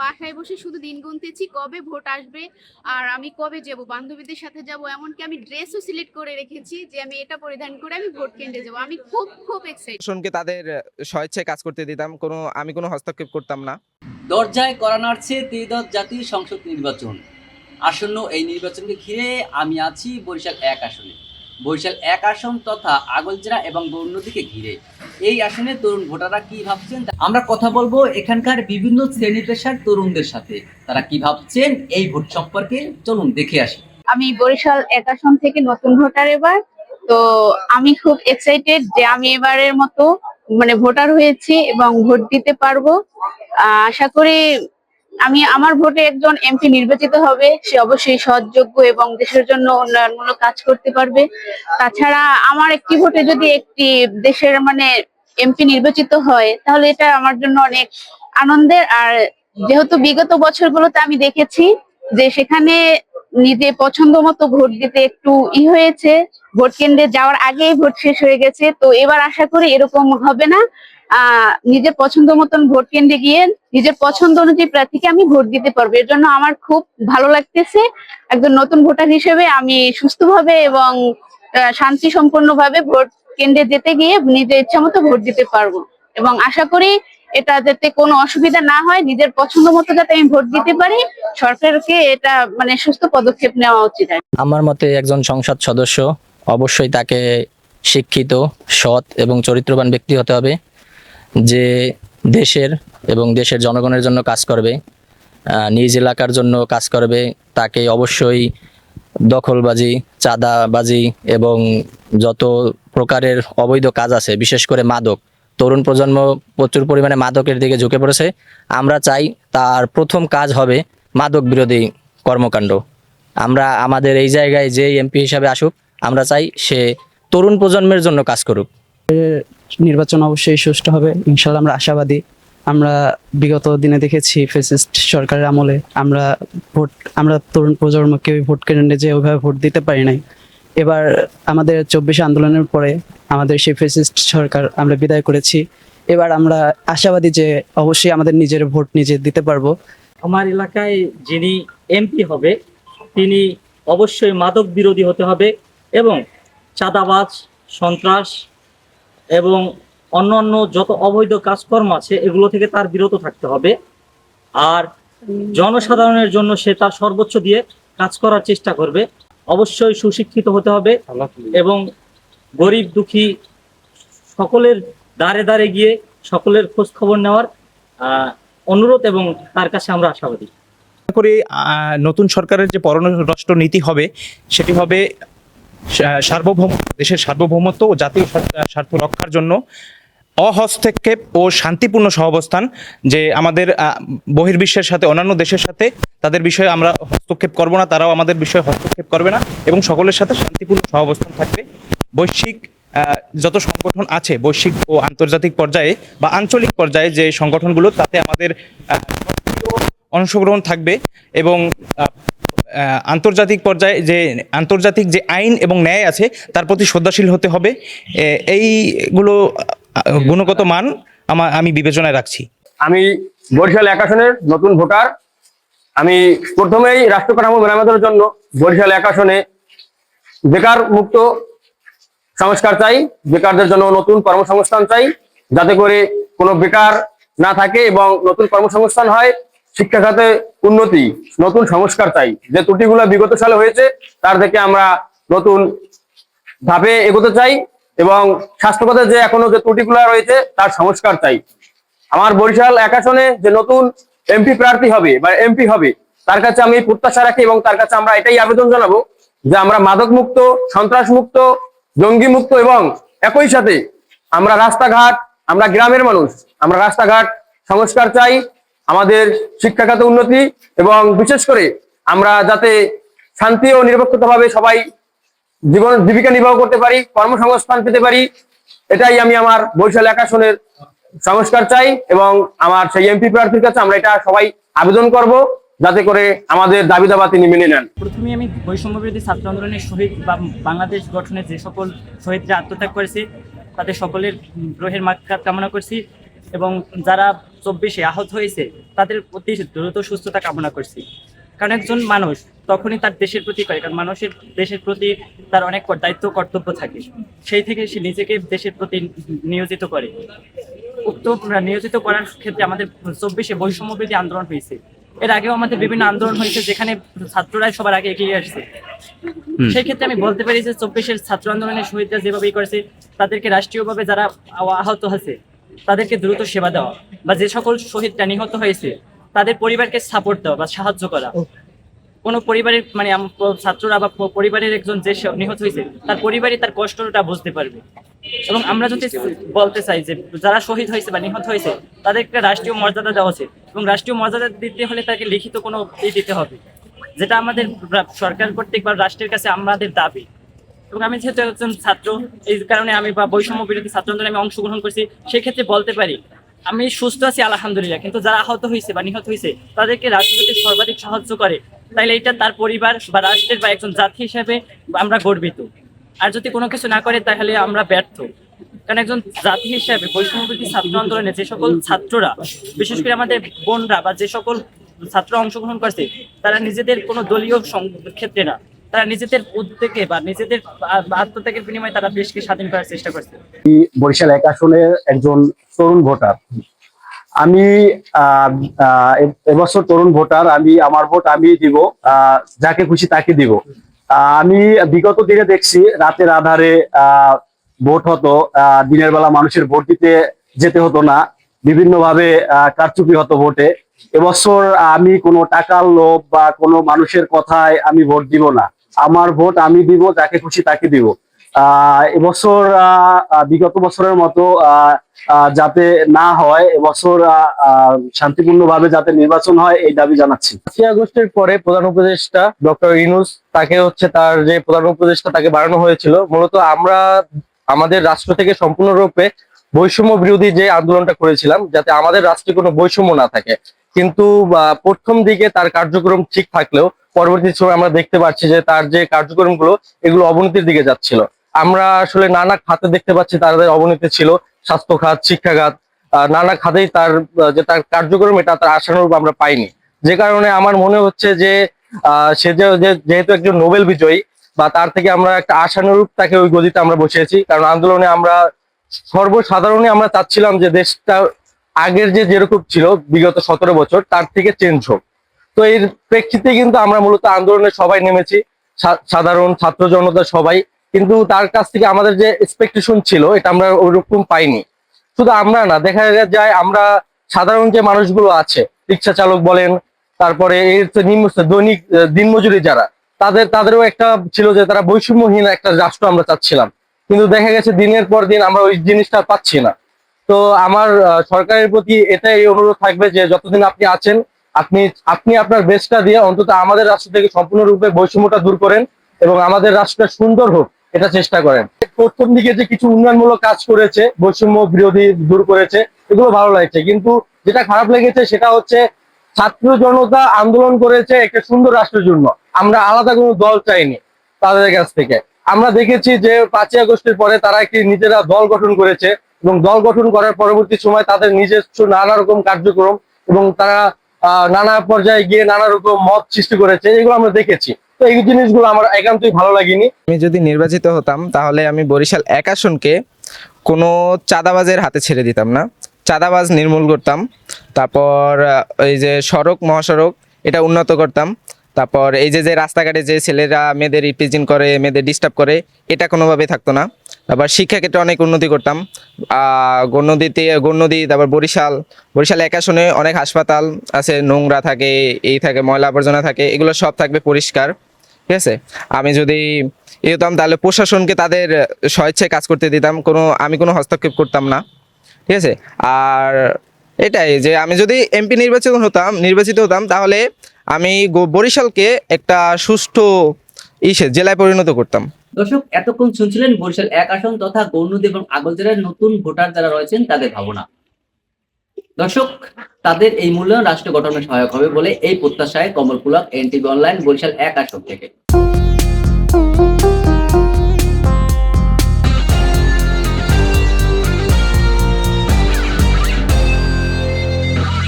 বাসায় বসে শুধু দিন গুনতেছি কবে ভোট আসবে আর আমি কবে যাব? বান্ধবীদের সাথে যাব এমনকি আমি ড্রেসও সিলেক্ট করে রেখেছি যে আমি এটা পরিধান করে আমি ভোট কেন্দ্রে যাব। আমি খুব খুব এক্সাইটেড তাদের স্বেচ্ছায় কাজ করতে দিতাম কোনো আমি কোনো হস্তক্ষেপ করতাম না। দরজায় করা নাড়ছে ত্রিদশ জাতীয় সংসদ নির্বাচন। আসন্ন এই নির্বাচনকে ঘিরে আমি আছি বরিশাল এক আসনে। বরিশাল এক আসন তথা আগলজেরা এবং গৌরনদীকে ঘিরে। এই আসনে তরুণ ভোটাররা কি ভাবছেন আমরা কথা বলব এখানকার বিভিন্ন শ্রেণি পেশার তরুণদের সাথে। তারা কি ভাবছেন? এই ভোট সম্পর্কে চলুন দেখে আসি। আমি বরিশাল এক আসন থেকে নতুন ভোটার এবার। তো আমি খুব এক্সাইটেড যে আমি এবারের মতো মানে ভোটার হয়েছি এবং ভোট দিতে পারব। আশা করি আমি আমার ভোটে একজন এমপি নির্বাচিত হবে, সে অবশ্যই সৎযোগ্য এবং দেশের জন্য উন্নয়নমূলক কাজ করতে পারবে। তাছাড়া আমার একটি ভোটে যদি একটি দেশের মানে এমপি নির্বাচিত হয়, তাহলে এটা আমার জন্য অনেক আনন্দের। আর যেহেতু বিগত বছরগুলোতে আমি দেখেছি যে সেখানে নিজে পছন্দ মতো ভোট দিতে একটু ই হয়েছে, ভোট কেন্দ্রে যাওয়ার আগেই ভোট শেষ হয়ে গেছে, তো এবার আশা করি এরকম হবে না। নিজের পছন্দ মতন ভোট কেন্দ্রে গিয়ে নিজের পছন্দ অনুযায়ী প্রার্থীকে আমি ভোট দিতে পারব। এর জন্য আমার খুব ভালো লাগতেছে একজন নতুন ভোটার হিসেবে আমি সুস্থভাবে এবং শান্তি সম্পন্ন ভাবে ভোট কেন্দ্রে যেতে গিয়ে নিজের ইচ্ছা মতো ভোট দিতে পারব। এবং আশা করি এটা যাতে কোনো অসুবিধা না হয়, নিজের পছন্দ মতো যাতে আমি ভোট দিতে পারি, সরকারকে এটা মানে সুস্থ পদক্ষেপ নেওয়া উচিত আমার মতে একজন সংসদ সদস্য অবশ্যই তাকে শিক্ষিত, সৎ এবং চরিত্রবান ব্যক্তি হতে হবে। যে দেশের এবং দেশের জনগণের জন্য কাজ করবে নিজ এলাকার জন্য কাজ করবে, তাকে অবশ্যই দখলবাজি, চাঁদাবাজি এবং যত প্রকারের অবৈধ কাজ আছে, বিশেষ করে মাদক, তরুণ প্রজন্ম প্রচুর পরিমাণে মাদকের দিকে ঝুঁকে পড়েছে। আমরা চাই তার প্রথম কাজ হবে মাদক বিরোধী কর্মকাণ্ড। আমরা, আমাদের এই জায়গায় যে এমপি হিসাবে আসুক, আমরা চাই সে তরুণ প্রজন্মের জন্য কাজ করুক। নির্বাচন অবশ্যই সুষ্ঠু হবে। ইনশাল্লাহ আমরা আশাবাদী। আমরা বিগত দিনে দেখেছি ফেসিস্ট সরকারের আমলে আমরা ভোট, আমরা তরুণ প্রজন্ম কেউ ভোট কেন্দ্রে যে ওইভাবে ভোট দিতে পারি নাই। এবার আমাদের চব্বিশে আন্দোলনের পরে আমাদের সেই ফেসিস্ট সরকার আমরা বিদায় করেছি। এবার আমরা আশাবাদী যে অবশ্যই আমাদের নিজের ভোট নিজে দিতে পারব। আমার এলাকায় যিনি এমপি হবে, তিনি অবশ্যই মাদক বিরোধী হতে হবে এবং চাঁদাবাজ, সন্ত্রাস এবং অন্যান্য যত অবৈধ কাজকর্ম আছে এগুলো থেকে তার বিরত থাকতে হবে। আর জনসাধারণের জন্য সে তার সর্বোচ্চ দিয়ে কাজ করার চেষ্টা করবে। অবশ্যই সুশিক্ষিত হতে হবে এবং গরিব দুঃখী সকলের দ্বারে দ্বারে গিয়ে সকলের খোঁজ খবর নেওয়ার অনুরোধ এবং তার কাছে আমরা আশাবাদী। আশা করি নতুন সরকারের যে পররাষ্ট্র নীতি হবে সেটি হবে সার্বভৌম দেশের সার্বভৌমত্ব ও জাতীয় স্বার্থ- রক্ষার জন্য অহস্তক্ষেপ ও শান্তিপূর্ণ সহাবস্থান যে আমাদের বহির্বিশ্বের সাথে, অন্যান্য দেশের সাথে তাদের বিষয়ে আমরা হস্তক্ষেপ করব না, তারাও আমাদের বিষয়ে হস্তক্ষেপ করবে না এবং সকলের সাথে শান্তিপূর্ণ সহাবস্থান থাকবে। বৈশ্বিক যত সংগঠন আছে, বৈশ্বিক ও আন্তর্জাতিক পর্যায়ে বা আঞ্চলিক পর্যায়ে যে সংগঠনগুলো, তাতে আমাদের অংশগ্রহণ থাকবে এবং আন্তর্জাতিক পর্যায়ে যে, আন্তর্জাতিক যে আইন এবং ন্যায় আছে, তার প্রতি শ্রদ্ধাশীল হতে হবে। এইগুলো গুণগত মান আমা- আমি বিবেচনায় রাখছি। আমি বরিশাল এক আসনের নতুন ভোটার। আমি প্রথমেই রাষ্ট্র কাঠামো মেরামতের জন্য বরিশাল এক আসনে বেকার মুক্ত সংস্কার চাই, বেকারদের জন্য নতুন কর্মসংস্থান চাই, যাতে করে কোনো বেকার না থাকে এবং নতুন কর্মসংস্থান হয়। শিক্ষা খাতে উন্নতি, নতুন সংস্কার চাই। যে ত্রুটিগুলো বিগত সালে হয়েছে, তার থেকে আমরা নতুন ধাপে এগোতে চাই এবং স্বাস্থ্যখাতে যে এখনও যে ত্রুটিগুলো রয়েছে, তার সংস্কার চাই। আমার বরিশাল এক আসনে যে নতুন এমপি প্রার্থী হবে বা এমপি হবে, তার কাছে আমি প্রত্যাশা রাখি এবং তার কাছে আমরা এটাই আবেদন জানাব যে আমরা মাদক মুক্ত সন্ত্রাস মুক্ত জঙ্গি মুক্ত এবং একই সাথে আমরা রাস্তাঘাট, আমরা গ্রামের মানুষ, আমরা রাস্তাঘাট সংস্কার চাই। আমাদের শিক্ষা খাতে উন্নতি এবং বিশেষ করে আমরা যাতে শান্তি ও নিরপেক্ষতাভাবে সবাই জীবন জীবিকা নির্বাহ করতে পারি, কর্মসংস্থান পেতে পারি, এটাই আমি আমার বরিশাল এক আসনের সংস্কার চাই এবং আমার সেই এমপি প্রার্থীর কাছে আমরা এটা সবাই আবেদন করব যাতে করে আমাদের দাবি দাবা তিনি মেনে নেন। প্রথমে আমি বৈষম্য বিরোধী ছাত্র আন্দোলনের শহীদ বা বাংলাদেশ গঠনে যে সকল শহীদরা আত্মত্যাগ করেছে, তাদের সকলের গ্রহের মাক্ষাত কামনা করছি এবং যারা চব্বিশে আহত হয়েছে তাদের প্রতি দ্রুত সুস্থতা কামনা করছি। কারণ একজন মানুষ তখনই তার দেশের প্রতি করে কারণ মানুষের দেশের প্রতি তার অনেক দায়িত্ব কর্তব্য থাকে। সেই থেকে সে নিজেকে দেশের প্রতি নিয়োজিত করে। উক্ত নিয়োজিত করার ক্ষেত্রে আমাদের চব্বিশে বৈষম্য বিরোধী আন্দোলন হয়েছে। এর আগেও আমাদের বিভিন্ন আন্দোলন হয়েছে যেখানে ছাত্ররাই সবার আগে এগিয়ে আসছে। সেই ক্ষেত্রে আমি বলতে পারি যে চব্বিশের ছাত্র আন্দোলনের শহীদরা যেভাবে ই করেছে তাদেরকে রাষ্ট্রীয়ভাবে যারা আহত আছে তাদেরকে দ্রুত সেবা দেওয়া বা যে সকল শহীদরা নিহত হয়েছে, তাদের পরিবারকে সাপোর্ট দেওয়া বা সাহায্য করা। কোনো পরিবারের মানে ছাত্ররা বা পরিবারের একজন যে নিহত হয়েছে, তার পরিবারই তার কষ্টটা বুঝতে পারবে। এবং আমরা যদি বলতে চাই যে যারা শহীদ হয়েছে বা নিহত হয়েছে, তাদেরকে রাষ্ট্রীয় মর্যাদা দেওয়া উচিত এবং রাষ্ট্রীয় মর্যাদা দিতে হলে তাকে লিখিত কোনো দিতে হবে, যেটা আমাদের সরকার কর্তৃক বা রাষ্ট্রের কাছে আমাদের দাবি। এবং আমি যেহেতু একজন ছাত্র, এই কারণে আমি বা বৈষম্য বিরোধী ছাত্র আন্দোলনে আমি অংশগ্রহণ করছি, সেক্ষেত্রে বলতে পারি, আমি সুস্থ আছি, আলহামদুলিল্লাহ। কিন্তু যারা আহত হয়েছে বা নিহত হয়েছে, তাদেরকে রাষ্ট্র যদি সর্বাধিক সাহায্য করে। তাহলে এটা তার পরিবার বা রাষ্ট্রের বা একজন জাতি হিসেবে আমরা গর্বিত। আর যদি কোনো কিছু না করে, তাহলে আমরা ব্যর্থ। কারণ একজন জাতি হিসাবে, বৈষম্য বিরোধী ছাত্র আন্দোলনে যে সকল ছাত্ররা, বিশেষ করে আমাদের বোনরা বা যে সকল ছাত্র অংশগ্রহণ করছে, তারা নিজেদের কোনো দলীয় ক্ষেত্রে না। তারা নিজেদের উদ্যোগে বা নিজেদের আত্মত্যাগের বিনিময়ে তারা দেশকে স্বাধীন করার চেষ্টা করছে। বরিশাল এক আসনের একজন তরুণ ভোটার। আমি এবছর তরুণ ভোটার, আমি, আমার ভোট আমি দিব যাকে খুশি তাকে দিব। আমি বিগত দিনে দেখছি, রাতের আধারে ভোট হতো দিনের বেলা মানুষের ভোট দিতে যেতে হতো না বিভিন্ন ভাবে কারচুপি হতো ভোটে। এবছর আমি কোনো টাকার লোভ বা কোনো মানুষের কথায় আমি ভোট দিব না। আমার ভোট আমি দিব, যাকে খুশি তাকে দিব। এবছর বিগত বছরের মতো যাতে না হয়, এবছর শান্তিপূর্ণ ভাবে যাতে নির্বাচন হয়, এই দাবি জানাচ্ছি। পাঁচই আগস্টের পরে প্রধান উপদেষ্টা ডক্টর ইনুস তাকে হচ্ছে তার যে প্রধান উপদেষ্টা তাকে বাড়ানো হয়েছিল, মূলত আমরা আমাদের রাষ্ট্র থেকে সম্পূর্ণরূপে বৈষম্য বিরোধী যে আন্দোলনটা করেছিলাম যাতে আমাদের রাষ্ট্রে কোনো বৈষম্য না থাকে। কিন্তু প্রথম দিকে তার কার্যক্রম ঠিক থাকলেও পরবর্তী সময় আমরা দেখতে পাচ্ছি যে তার যে কার্যক্রমগুলো এগুলো অবনতির দিকে যাচ্ছিল। আমরা আসলে নানা খাতে দেখতে পাচ্ছি তাদের অবনতি ছিল স্বাস্থ্য খাত শিক্ষা খাত আহ, নানা খাতেই তার যে তার কার্যক্রম এটা তার আশানুরূপ আমরা পাইনি। যে কারণে আমার মনে হচ্ছে যে সে যেহেতু একজন নোবেল বিজয়ী বা তার থেকে আমরা একটা আশানুরূপ তাকে ওই গদিতে আমরা বসিয়েছি কারণ আন্দোলনে আমরা সর্বসাধারণে আমরা চাচ্ছিলাম যে দেশটা আগের যে যেরকম ছিল বিগত সতেরো বছর, তার থেকে চেঞ্জ হোক। তো এর প্রেক্ষিতে কিন্তু আমরা মূলত আন্দোলনে সবাই নেমেছি সাধারণ ছাত্র জনতা সবাই। কিন্তু তার কাছ থেকে আমাদের যে এক্সপেকটেশন ছিল, এটা আমরা ওইরকম পাইনি। শুধু আমরা না, দেখা যায় আমরা সাধারণ যে মানুষগুলো আছে, রিক্সা চালক বলেন, তারপরে এর নিম্ন দৈনিক, দিনমজুরি যারা, তাদের, তাদেরও একটা ছিল যে তারা বৈষম্যহীন একটা রাষ্ট্র আমরা চাচ্ছিলাম। কিন্তু দেখা গেছে দিনের পর দিন আমরা ওই জিনিসটা পাচ্ছি না। তো আমার সরকারের প্রতি এটাই অনুরোধ থাকবে যে যতদিন আপনি আছেন, আপনি আপনি আপনার বেস্টটা দিয়ে অন্তত আমাদের রাষ্ট্র থেকে সম্পূর্ণরূপে বৈষম্যটা দূর করেন এবং আমাদের রাষ্ট্রটা সুন্দর হোক, এটা চেষ্টা করেন। প্রথম দিকে যে কিছু উন্নয়নমূলক কাজ করেছে, বৈষম্য বিরোধী দূর করেছে, এগুলো ভালো লাগছে। কিন্তু যেটা খারাপ লেগেছে সেটা হচ্ছে ছাত্র জনতা আন্দোলন করেছে একটা সুন্দর রাষ্ট্রের জন্য। আমরা আলাদা কোনো দল চাইনি তাদের কাছ থেকে। আমরা দেখেছি যে পাঁচই আগস্টের পরে তারা একটি নিজেরা দল গঠন করেছে এবং দল গঠন করার পরবর্তী সময় তাদের নিজস্ব নানা রকম কার্যক্রম এবং তারা নানা পর্যায়ে গিয়ে নানা রকম মত সৃষ্টি করেছে, এগুলো আমরা দেখেছি। তো এই জিনিসগুলো আমার একান্তই ভালো লাগেনি। আমি যদি নির্বাচিত হতাম, তাহলে আমি বরিশাল এক কোনো চাঁদাবাজের হাতে ছেড়ে দিতাম না। চাঁদাবাজ নির্মূল করতাম, তারপর এই যে সড়ক, মহাসড়ক, এটা উন্নত করতাম। তারপর এই যে যে রাস্তাঘাটে যে ছেলেরা মেয়েদের রিপ্রেজেন্ট করে মেয়েদের ডিস্টার্ব করে এটা কোনোভাবে থাকতো না। তারপর শিক্ষাক্ষেত্রে অনেক উন্নতি করতাম। আহ, গণ্যদিতে গণ্যদি তারপর বরিশাল। বরিশাল এক আসনে অনেক হাসপাতাল আছে নোংরা থাকে এই থাকে ময়লা আবর্জনা থাকে এগুলো সব থাকবে পরিষ্কার। ঠিক আছে? আমি যদি এ হতাম তাহলে প্রশাসনকে তাদের স্বেচ্ছায় কাজ করতে দিতাম কোনো আমি কোনো হস্তক্ষেপ করতাম না। ঠিক আছে? আর এটাই যে আমি যদি এমপি নির্বাচিত হতাম নির্বাচিত হতাম তাহলে আমি বরিশালকে একটা সুষ্ঠু ইসে জেলায় পরিণত করতাম। দর্শক, এতক্ষণ শুনছিলেন বরিশাল এক আসন তথা গৌরনদী এবং আগলজেলার নতুন ভোটার যারা রয়েছেন, তাদের ভাবনা। দর্শক, তাদের এই মূল্যায়ন রাষ্ট্র গঠনে সহায়ক হবে বলে এই প্রত্যাশায় কমল পুলক এনটিভি অনলাইন বরিশাল এক আসন থেকে।